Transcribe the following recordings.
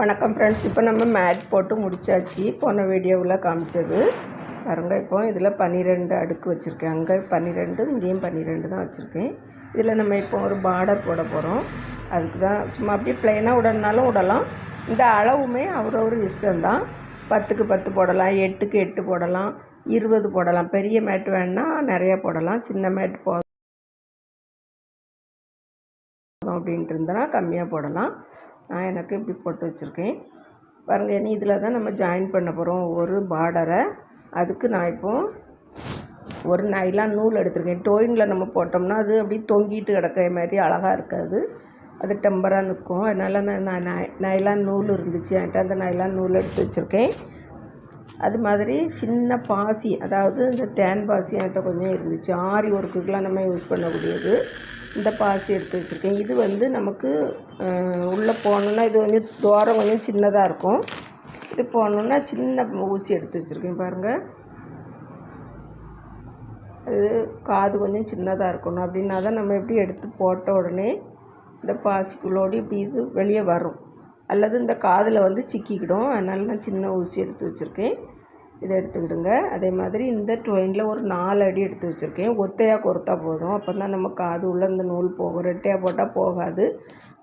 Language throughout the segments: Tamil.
வணக்கம் ஃப்ரெண்ட்ஸ் இப்போ நம்ம மேட் போட்டு முடிச்சாச்சு. போன வீடியோவில் காமிச்சது. பாருங்க இப்போ இதில் பன்னிரெண்டு அடுக்கு வச்சுருக்கேன். அங்கே பன்னிரெண்டு இங்கேயும் பன்னிரெண்டு தான் வச்சுருக்கேன். இதில் நம்ம இப்போ ஒரு பார்டர் போட போகிறோம் அதுக்கு தான் சும்மா அப்படியே ப்ளைனாக விடணுனாலும் விடலாம் இந்த அளவுமே அவரவர் இஷ்டம்தான் பத்துக்கு பத்து போடலாம் எட்டுக்கு எட்டு போடலாம் இருபது போடலாம். பெரிய மேட் வேணால் நிறையா போடலாம். சின்ன மேட் போ அப்படின்ட்டு இருந்தனா கம்மியாக போடலாம். நான் எனக்கு இப்படி போட்டு வச்சுருக்கேன். பாருங்க இனி இதில் தான் நம்ம ஜாயின் பண்ண போகிறோம். ஒரு பார்டரை அதுக்கு நான் இப்போது ஒரு நைலான் நூல் எடுத்திருக்கேன். டோயினில் நம்ம போட்டோம்னா அது அப்படியே தொங்கிட்டு கிடக்கிற மாதிரி அழகாக இருக்காது. அது டெம்பராக நிற்கும். அதனால் நான் நான் நை நைலான் நூல் இருந்துச்சு. என்கிட்ட அந்த நைலான் நூல் எடுத்து வச்சுருக்கேன். அது மாதிரி சின்ன பாசி அதாவது இந்த தேன் பாசி என்கிட்ட கொஞ்சம் இருந்துச்சு. ஆரி ஒர்க்குக்கெலாம் நம்ம யூஸ் பண்ணக்கூடியது. இந்த பாசி எடுத்து வச்சுருக்கேன். இது வந்து நமக்கு உள்ளே போகணுன்னா இது கொஞ்சம் துவாரம் கொஞ்சம் சின்னதாக இருக்கும். இது போகணுன்னா சின்ன ஊசி எடுத்து வச்சுருக்கேன். பாருங்கள் அது காது கொஞ்சம் சின்னதாக இருக்கணும். அப்படின்னா தான் நம்ம எப்படி எடுத்து போட்ட உடனே இந்த பாசிக்குள்ளோடு இப்படி இது வெளியே வரும். அல்லது இந்த காதில் வந்து சிக்கிக்கிடும். அதனால் நான் சின்ன ஊசி எடுத்து வச்சுருக்கேன். இதை எடுத்துக்கிடுங்க. அதே மாதிரி இந்த ட்ரெயினில் ஒரு நாலு அடி எடுத்து வச்சுருக்கேன். ஒத்தையாக கொறுத்தா போதும். அப்போ தான் நம்ம காது உள்ளே இந்த நூல் போகும். ரெட்டையாக போட்டால் போகாது.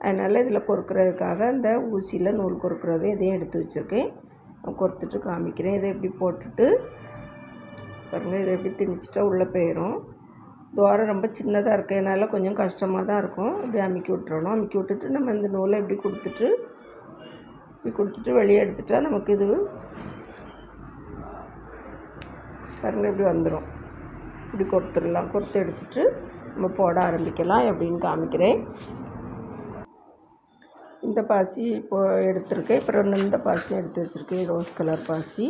அதனால் இதில் கொறுக்கிறதுக்காக இந்த ஊசியில் நூல் கொறுக்கிறது இதையும் எடுத்து வச்சுருக்கேன். கொறுத்துட்டு காமிக்கிறேன். இதை எப்படி போட்டுட்டு பாருங்கள் இதை எப்படி திணிச்சிட்டா உள்ளே போயிடும் துவாரம் ரொம்ப சின்னதாக இருக்கிறதுனால கொஞ்சம் கஷ்டமாக தான் இருக்கும். இப்படி அமுக்கி விட்டுறணும். அமுக்கி விட்டுட்டு நம்ம இந்த நூலை இப்படி கொடுத்துட்டு இப்படி கொடுத்துட்டு வெளியே எடுத்துட்டா நமக்கு இது பாருங்கள் இப்படி வந்துடும் இப்படி கொடுத்துடலாம். கொடுத்து எடுத்துட்டு நம்ம போட ஆரம்பிக்கலாம் எப்படின்னு காமிக்கிறேன். இந்த பாசி இப்போ எடுத்திருக்கேன். அப்புறம் இந்த பாசி எடுத்து வச்சுருக்கேன். ரோஸ் கலர் பாசி.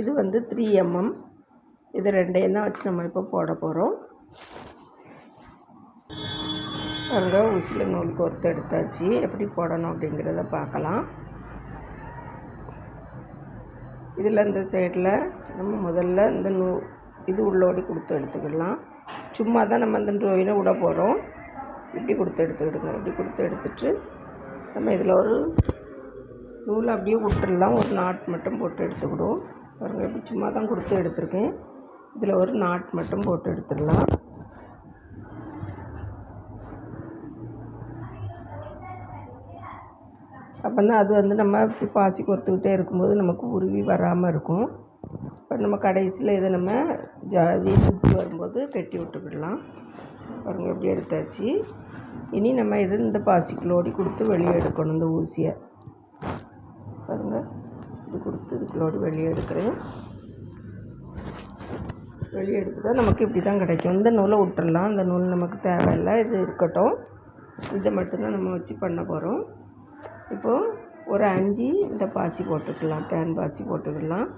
இது வந்து த்ரீ எம்எம் இது ரெண்டையும் தான் வச்சு நம்ம இப்போ போட போகிறோம் அங்கே ஊசியில் நூல் கோர்த்து எடுத்தாச்சு. எப்படி போடணும் அப்படிங்கிறத பார்க்கலாம். இதில் இந்த சைடில் நம்ம முதல்ல இந்த நூ இது உள்ளோடி கொடுத்து எடுத்துக்கிடலாம் சும்மா தான் நம்ம அந்த நோயினை விட போகிறோம் இப்படி கொடுத்து எடுத்துக்கிடுங்க இப்படி கொடுத்து எடுத்துட்டு நம்ம இதில் ஒரு நூல் அப்படியே விட்டுடலாம். ஒரு நாட் மட்டும் போட்டு எடுத்துக்கிடுவோம். பாருங்கள் இப்படி சும்மா தான் கொடுத்து எடுத்துருக்கேன். இதில் ஒரு நாட் மட்டும் போட்டு எடுத்துடலாம். அப்போ தான் அது வந்து நம்ம இப்படி பாசி கொடுத்துக்கிட்டே இருக்கும்போது நமக்கு உருவி வராமல் இருக்கும். இப்போ நம்ம கடைசியில் இதை நம்ம ஜாதி சுற்றி வரும்போது கட்டி விட்டுக்கிடலாம். பாருங்கள் எப்படி எடுத்தாச்சு. இனி நம்ம இது இந்த பாசிக்குள்ளோடி கொடுத்து வெளியே எடுக்கணும் இந்த ஊசியை. பாருங்கள் இது கொடுத்து இதுக்குள்ளோடி வெளியே எடுக்கிறேன். வெளியே எடுத்துட்டால் நமக்கு இப்படி தான் கிடைக்கும். இந்த நூலை விட்டுடலாம் இந்த நூல் நமக்கு தேவையில்லை. இது இருக்கட்டும். இதை மட்டும்தான் நம்ம வச்சு பண்ண போகிறோம் இப்போது ஒரு அஞ்சு இந்த பாசி போட்டுக்கலாம் தேன் பாசி போட்டுக்கலாம்.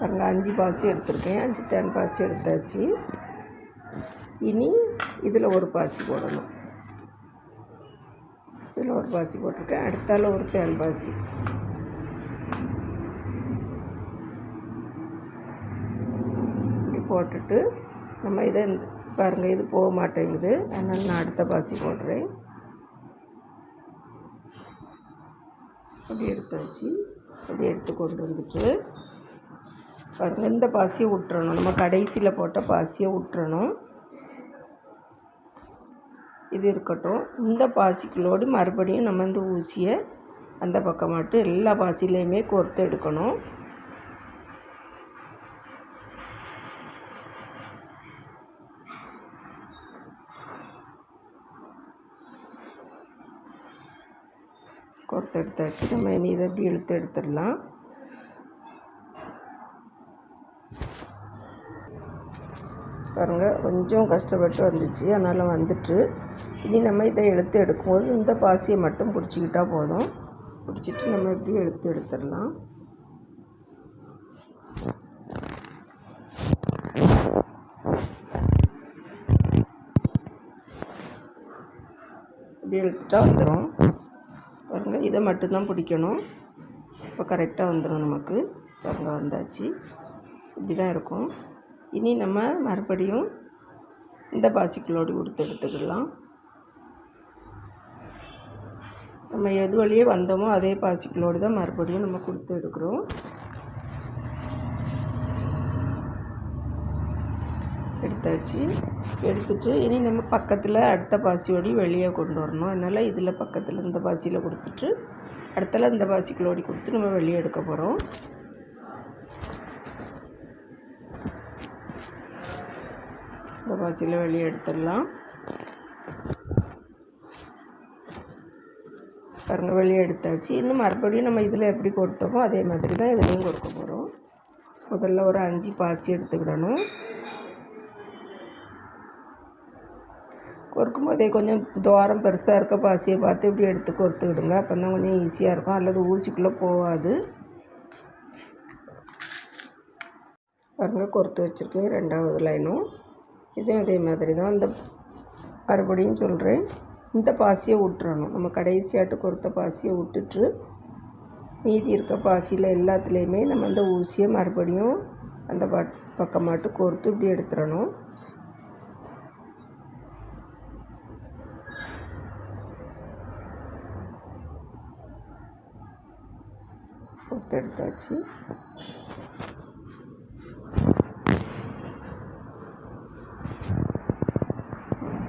பாருங்கள் அஞ்சு பாசி எடுத்திருக்கேன் அஞ்சு தேன் பாசி எடுத்தாச்சு. இனி இதில் ஒரு பாசி போடணும். இதில் ஒரு பாசி போட்டிருக்கேன் அடுத்தால ஒரு தேன் பாசி. போட்டுட்டு நம்ம இதை பாருங்கள் இது போக மாட்டேங்குது. அதனால் நான் அடுத்த பாசி போடுறேன். அப்படி எடுத்து வச்சு அப்படி எடுத்து கொண்டு வந்துட்டு பாருங்கள் இந்த பாசியை விட்டுறணும் நம்ம கடைசியில் போட்ட பாசியை விட்டுறணும் இது இருக்கட்டும். இந்த பாசிக்குள்ளோடு மறுபடியும் நம்ம இந்த ஊசியை அந்த பக்கம் மட்டும் எல்லா பாசிலையுமே கோர்த்து எடுக்கணும். கோர்த்து எடுத்தாச்சு. நம்ம இனி இதை அப்படி இழுத்து எடுத்துடலாம். பாருங்கள் கொஞ்சம் கஷ்டப்பட்டு வந்துச்சு. அதனால் வந்துட்டு இனி நம்ம இதை எடுத்து எடுக்கும்போது இந்த பாசியை மட்டும் பிடிச்சிக்கிட்டா போதும். பிடிச்சிட்டு நம்ம இப்படி எடுத்து எடுத்துடலாம். இப்படி எடுத்துட்டா வந்துடும் பாருங்கள் இதை மட்டும்தான் பிடிக்கணும். இப்போ கரெக்டாக வந்துடும் நமக்கு. பாருங்கள் வந்தாச்சு. இப்படி தான் இருக்கும். இனி நம்ம மறுபடியும் இந்த பாசிக்குள்ளோடு கொடுத்து எடுத்துக்கலாம். நம்ம எது வழியே வந்தோமோ அதே பாசிக்குள்ளோடு தான் மறுபடியும் நம்ம கொடுத்து எடுக்கிறோம். எடுத்தாச்சு. எடுத்துட்டு இனி நம்ம பக்கத்தில் அடுத்த பாசியோடி வெளியே கொண்டு வரணும். அதனால் இதில் பக்கத்தில் இந்த பாசியில் கொடுத்துட்டு அடுத்தல இந்த பாசிக்குள்ளோடி கொடுத்து நம்ம வெளியே எடுக்க போகிறோம் இந்த பாசியில் வெளியே எடுத்துடலாம். பாருங்கள் வெளியே எடுத்தாச்சு. இன்னும் மறுபடியும் நம்ம இதில் எப்படி கொடுத்தோமோ அதே மாதிரி தான் இதுலேயும் கொடுக்க போகிறோம் முதல்ல ஒரு அஞ்சு பாசி எடுத்துக்கிடணும். பொறுக்கும் போதே கொஞ்சம் துவாரம் பெருசாக இருக்க பாசியை பார்த்து இப்படி எடுத்து கொடுத்து விடுங்க. அப்போ தான் கொஞ்சம் ஈஸியாக இருக்கும். அல்லது ஊசிக்குள்ளே போகாது. பாருங்கள் கொடுத்து வச்சுருக்கேன். ரெண்டாவது லைனும் இதுவும் அதே மாதிரி தான். இந்த மறுபடியும் சொல்கிறேன் இந்த பாசியை விட்டுறணும் நம்ம கடைசியாட்டு கொடுத்த பாசியை விட்டுட்டு மீதி இருக்க பாசியில் எல்லாத்துலேயுமே நம்ம அந்த ஊசியை மறுபடியும் அந்த பட் பக்கமாட்டு கோர்த்து இப்படி எடுத்துடணும். கோர்த்து எடுத்தாச்சு.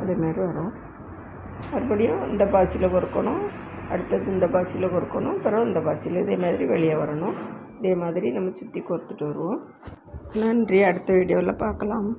அதே வரும். மறுபடியும் இந்த பாசியில் பொறுக்கணும். அடுத்தது இந்த பாசியில் பொறுக்கணும். அப்புறம் இந்த பாசியில் இதே மாதிரி வெளியே வரணும். இதே மாதிரி நம்ம சுற்றி கோர்த்துட்டு வருவோம். நன்றி. அடுத்த வீடியோவில் பார்க்கலாம்.